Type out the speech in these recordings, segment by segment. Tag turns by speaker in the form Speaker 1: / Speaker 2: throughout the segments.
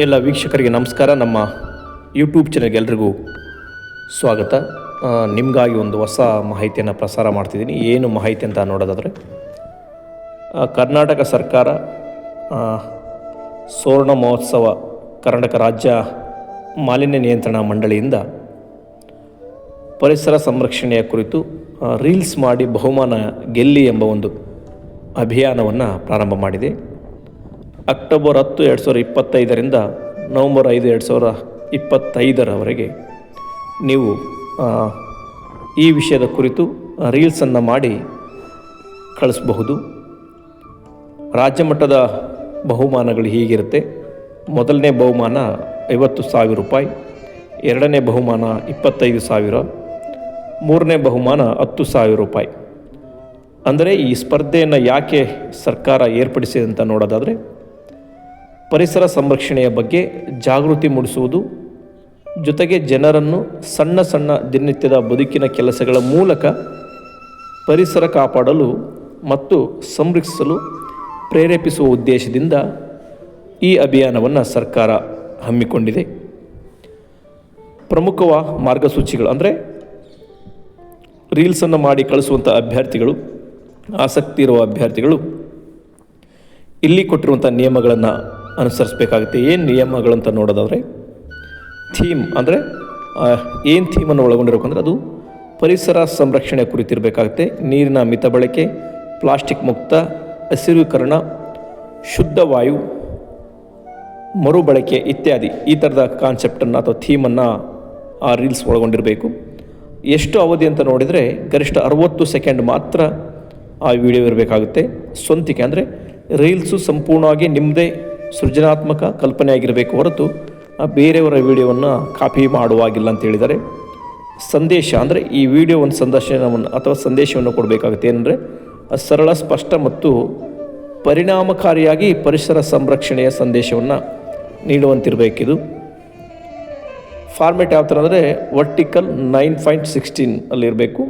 Speaker 1: ಎಲ್ಲ ವೀಕ್ಷಕರಿಗೆ ನಮಸ್ಕಾರ. ನಮ್ಮ ಯೂಟ್ಯೂಬ್ ಚಾನಲ್ಗೆ ಎಲ್ರಿಗೂ ಸ್ವಾಗತ. ನಿಮಗಾಗಿ ಒಂದು ಹೊಸ ಮಾಹಿತಿಯನ್ನು ಪ್ರಸಾರ ಮಾಡ್ತಿದ್ದೀನಿ. ಏನು ಮಾಹಿತಿ ಅಂತ ನೋಡೋದಾದರೆ ಕರ್ನಾಟಕ ಸರ್ಕಾರ ಸುವರ್ಣ ಮಹೋತ್ಸವ ಕರ್ನಾಟಕ ರಾಜ್ಯ ಮಾಲಿನ್ಯ ನಿಯಂತ್ರಣ ಮಂಡಳಿಯಿಂದ ಪರಿಸರ ಸಂರಕ್ಷಣೆಯ ಕುರಿತು ರೀಲ್ಸ್ ಮಾಡಿ ಬಹುಮಾನ ಗೆಲ್ಲಿ ಎಂಬ ಒಂದು ಅಭಿಯಾನವನ್ನು ಪ್ರಾರಂಭ ಮಾಡಿದೆ. ಅಕ್ಟೋಬರ್ ಹತ್ತು ಎರಡು ಸಾವಿರದ ಇಪ್ಪತ್ತೈದರಿಂದ ನವಂಬರ್ ಐದು ಎರಡು ಸಾವಿರ ಇಪ್ಪತ್ತೈದರವರೆಗೆ ನೀವು ಈ ವಿಷಯದ ಕುರಿತು ರೀಲ್ಸನ್ನು ಮಾಡಿ ಕಳಿಸಬಹುದು. ರಾಜ್ಯ ಮಟ್ಟದ ಬಹುಮಾನಗಳು ಹೀಗಿರುತ್ತೆ. ಮೊದಲನೇ ಬಹುಮಾನ ಐವತ್ತು ಸಾವಿರ ರೂಪಾಯಿ, ಎರಡನೇ ಬಹುಮಾನ ಇಪ್ಪತ್ತೈದು ಸಾವಿರ, ಮೂರನೇ ಬಹುಮಾನ ಹತ್ತು ಸಾವಿರ ರೂಪಾಯಿ. ಅಂದರೆ ಈ ಸ್ಪರ್ಧೆಯನ್ನು ಯಾಕೆ ಸರ್ಕಾರ ಏರ್ಪಡಿಸಿದೆ ಅಂತ ನೋಡೋದಾದರೆ ಪರಿಸರ ಸಂರಕ್ಷಣೆಯ ಬಗ್ಗೆ ಜಾಗೃತಿ ಮೂಡಿಸುವುದು, ಜೊತೆಗೆ ಜನರನ್ನು ಸಣ್ಣ ಸಣ್ಣ ದಿನನಿತ್ಯದ ಬದುಕಿನ ಕೆಲಸಗಳ ಮೂಲಕ ಪರಿಸರ ಕಾಪಾಡಲು ಮತ್ತು ಸಂರಕ್ಷಿಸಲು ಪ್ರೇರೇಪಿಸುವ ಉದ್ದೇಶದಿಂದ ಈ ಅಭಿಯಾನವನ್ನು ಸರ್ಕಾರ ಹಮ್ಮಿಕೊಂಡಿದೆ. ಪ್ರಮುಖವ ಮಾರ್ಗಸೂಚಿಗಳು ಅಂದರೆ ರೀಲ್ಸನ್ನು ಮಾಡಿ ಕಳಿಸುವಂಥ ಅಭ್ಯರ್ಥಿಗಳು, ಆಸಕ್ತಿ ಇರುವ ಅಭ್ಯರ್ಥಿಗಳು, ಇಲ್ಲಿ ಕೊಟ್ಟಿರುವಂಥ ನಿಯಮಗಳನ್ನು ಅನುಸರಿಸಬೇಕಾಗುತ್ತೆ. ಏನು ನಿಯಮಗಳಂತ ನೋಡೋದಾದರೆ, ಥೀಮ್ ಅಂದರೆ ಏನು ಥೀಮನ್ನು ಒಳಗೊಂಡಿರಬೇಕು ಅಂದರೆ ಅದು ಪರಿಸರ ಸಂರಕ್ಷಣೆ ಕುರಿತಿರಬೇಕಾಗುತ್ತೆ. ನೀರಿನ ಮಿತ ಬಳಕೆ, ಪ್ಲಾಸ್ಟಿಕ್ ಮುಕ್ತ, ಹಸಿರೀಕರಣ, ಶುದ್ಧ ವಾಯು, ಮರುಬಳಕೆ ಇತ್ಯಾದಿ ಈ ಥರದ ಕಾನ್ಸೆಪ್ಟನ್ನು ಅಥವಾ ಥೀಮನ್ನು ಆ ರೀಲ್ಸ್ ಒಳಗೊಂಡಿರಬೇಕು. ಎಷ್ಟು ಅವಧಿ ಅಂತ ನೋಡಿದರೆ ಗರಿಷ್ಠ ಅರವತ್ತು ಸೆಕೆಂಡ್ ಮಾತ್ರ ಆ ವಿಡಿಯೋ ಇರಬೇಕಾಗುತ್ತೆ. ಸ್ವಂತಿಕೆ ಅಂದರೆ, ರೀಲ್ಸು ಸಂಪೂರ್ಣವಾಗಿ ನಿಮ್ಮದೇ ಸೃಜನಾತ್ಮಕ ಕಲ್ಪನೆಯಾಗಿರಬೇಕು ಹೊರತು ಬೇರೆಯವರ ವಿಡಿಯೋವನ್ನು ಕಾಪಿ ಮಾಡುವಾಗಿಲ್ಲ ಅಂತ ಹೇಳಿದ್ದಾರೆ ಸಂದೇಶ ಅಂದರೆ ಈ ವಿಡಿಯೋ ಒಂದು ಸಂದರ್ಶನವನ್ನು ಅಥವಾ ಸಂದೇಶವನ್ನು ಕೊಡಬೇಕಾಗುತ್ತೆ. ಏನಂದರೆ ಸರಳ, ಸ್ಪಷ್ಟ ಮತ್ತು ಪರಿಣಾಮಕಾರಿಯಾಗಿ ಪರಿಸರ ಸಂರಕ್ಷಣೆಯ ಸಂದೇಶವನ್ನು ನೀಡುವಂತಿರಬೇಕಿದು. ಫಾರ್ಮೆಟ್ ಯಾವ ಥರ ಅಂದರೆ ವರ್ಟಿಕಲ್ ನೈನ್ ಪಾಯಿಂಟ್ ಸಿಕ್ಸ್ಟೀನ್ ಅಲ್ಲಿರಬೇಕು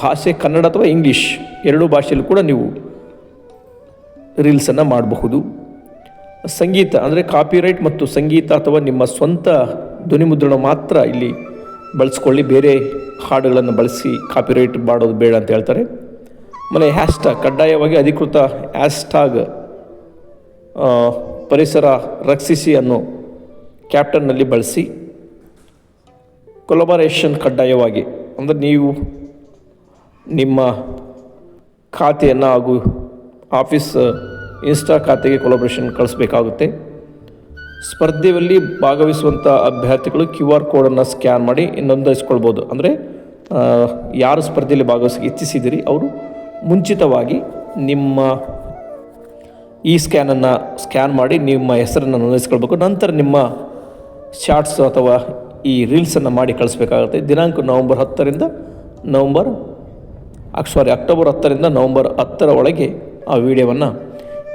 Speaker 1: ಭಾಷೆ ಕನ್ನಡ ಅಥವಾ ಇಂಗ್ಲೀಷ್ ಎರಡೂ ಭಾಷೆಯಲ್ಲೂ ಕೂಡ ನೀವು ರೀಲ್ಸನ್ನು ಮಾಡಬಹುದು. ಸಂಗೀತ ಅಂದರೆ ಕಾಪಿರೈಟ್ ಮತ್ತು ಸಂಗೀತ ಅಥವಾ ನಿಮ್ಮ ಸ್ವಂತ ಧ್ವನಿಮುದ್ರಣ ಮಾತ್ರ ಇಲ್ಲಿ ಬಳಸ್ಕೊಳ್ಳಿ. ಬೇರೆ ಹಾಡುಗಳನ್ನು ಬಳಸಿ ಕಾಪಿರೈಟ್ ಮಾಡೋದು ಬೇಡ ಅಂತ ಹೇಳ್ತಾರೆ. ಆಮೇಲೆ ಹ್ಯಾಶ್ಟ್ಯಾಗ್ ಕಡ್ಡಾಯವಾಗಿ ಅಧಿಕೃತ ಹ್ಯಾಶ್ಟ್ಯಾಗ್ ಪರಿಸರ ರಕ್ಷಿಸಿ ಅನ್ನೋ ಕ್ಯಾಪ್ಟನ್ನಲ್ಲಿ ಬಳಸಿ. ಕೊಲಬರೇಷನ್ ಕಡ್ಡಾಯವಾಗಿ ಅಂದರೆ ನೀವು ನಿಮ್ಮ ಖಾತೆಯನ್ನು ಹಾಗೂ ಆಫೀಸ್ ಇನ್ಸ್ಟಾ ಖಾತೆಗೆ ಕೊಲಾಬ್ರೇಷನ್ ಕಳಿಸ್ಬೇಕಾಗುತ್ತೆ. ಸ್ಪರ್ಧೆಯಲ್ಲಿ ಭಾಗವಹಿಸುವಂಥ ಅಭ್ಯರ್ಥಿಗಳು ಕ್ಯೂ ಆರ್ ಕೋಡನ್ನು ಸ್ಕ್ಯಾನ್ ಮಾಡಿ ನೋಂದಾಯಿಸ್ಕೊಳ್ಬೋದು. ಅಂದರೆ ಯಾರು ಸ್ಪರ್ಧೆಯಲ್ಲಿ ಭಾಗವಹಿಸಿ ಇಚ್ಛಿಸಿದಿರಿ ಅವರು ಮುಂಚಿತವಾಗಿ ನಿಮ್ಮ ಈ ಸ್ಕ್ಯಾನನ್ನು ಸ್ಕ್ಯಾನ್ ಮಾಡಿ ನಿಮ್ಮ ಹೆಸರನ್ನು ನೋಂದಾಯಿಸ್ಕೊಳ್ಬೇಕು. ನಂತರ ನಿಮ್ಮ ಶಾರ್ಟ್ಸ್ ಅಥವಾ ಈ ರೀಲ್ಸನ್ನು ಮಾಡಿ ಕಳಿಸ್ಬೇಕಾಗುತ್ತೆ. ದಿನಾಂಕ ನವಂಬರ್ ಹತ್ತರಿಂದ ನವಂಬರ್ ಸಾರಿ ಅಕ್ಟೋಬರ್ ಹತ್ತರಿಂದ ನವಂಬರ್ ಹತ್ತರ ಒಳಗೆ ಆ ವಿಡಿಯೋವನ್ನು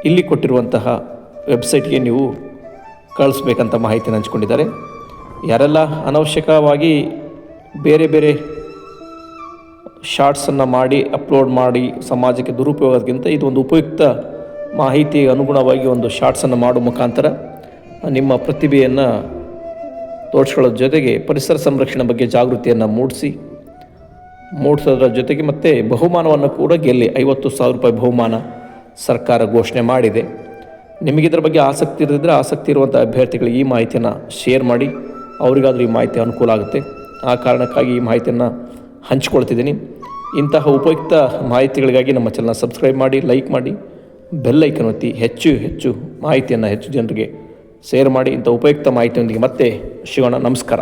Speaker 1: ಇಲ್ಲಿ ಕೊಟ್ಟಿರುವಂತಹ ವೆಬ್ಸೈಟ್ಗೆ ನೀವು ಕಳಿಸ್ಬೇಕಂತ ಮಾಹಿತಿನ ಹಂಚ್ಕೊಂಡಿದ್ದಾರೆ. ಯಾರೆಲ್ಲ ಅನವಶ್ಯಕವಾಗಿ ಬೇರೆ ಬೇರೆ ಶಾರ್ಟ್ಸನ್ನು ಮಾಡಿ, ಅಪ್ಲೋಡ್ ಮಾಡಿ ಸಮಾಜಕ್ಕೆ ದುರುಪಯೋಗಕ್ಕಿಂತ ಒಂದು ಉಪಯುಕ್ತ ಮಾಹಿತಿ ಅನುಗುಣವಾಗಿ ಒಂದು ಶಾರ್ಟ್ಸನ್ನು ಮಾಡೋ ಮುಖಾಂತರ ನಿಮ್ಮ ಪ್ರತಿಭೆಯನ್ನು ತೋರಿಸ್ಕೊಳ್ಳೋದ್ರ ಜೊತೆಗೆ ಪರಿಸರ ಸಂರಕ್ಷಣೆ ಬಗ್ಗೆ ಜಾಗೃತಿಯನ್ನು ಮೂಡಿಸಿ, ಮೂಡಿಸೋದ್ರ ಜೊತೆಗೆ ಮತ್ತು ಬಹುಮಾನವನ್ನು ಕೂಡ ಗೆಲ್ಲಿ, ಐವತ್ತು ಸಾವಿರ ರೂಪಾಯಿ ಬಹುಮಾನ. ಸರ್ಕಾರ ಘೋಷಣೆ ಮಾಡಿದೆ. ನಿಮಗಿದ್ರ ಬಗ್ಗೆ ಆಸಕ್ತಿ ಇರದಿದ್ದರೆ ಆಸಕ್ತಿ ಇರುವಂಥ ಅಭ್ಯರ್ಥಿಗಳಿಗೆ ಈ ಮಾಹಿತಿಯನ್ನು ಶೇರ್ ಮಾಡಿ. ಅವರಿಗಾದರೂ ಈ ಮಾಹಿತಿ ಅನುಕೂಲ ಆಗುತ್ತೆ. ಆ ಕಾರಣಕ್ಕಾಗಿ ಈ ಮಾಹಿತಿಯನ್ನು ಹಂಚಿಕೊಳ್ತಿದ್ದೀನಿ. ಇಂತಹ ಉಪಯುಕ್ತ ಮಾಹಿತಿಗಳಿಗಾಗಿ ನಮ್ಮ ಚಾನಲ್ನ ಸಬ್ಸ್ಕ್ರೈಬ್ ಮಾಡಿ ಲೈಕ್ ಮಾಡಿ ಬೆಲ್ ಐಕನ್ ಒತ್ತಿ ಹೆಚ್ಚು ಹೆಚ್ಚು ಮಾಹಿತಿಯನ್ನು ಹೆಚ್ಚು ಜನರಿಗೆ ಶೇರ್ ಮಾಡಿ. ಇಂಥ ಉಪಯುಕ್ತ ಮಾಹಿತಿಯೊಂದಿಗೆ ಮತ್ತೆ ಶಿವಣ್ಣ ನಮಸ್ಕಾರ.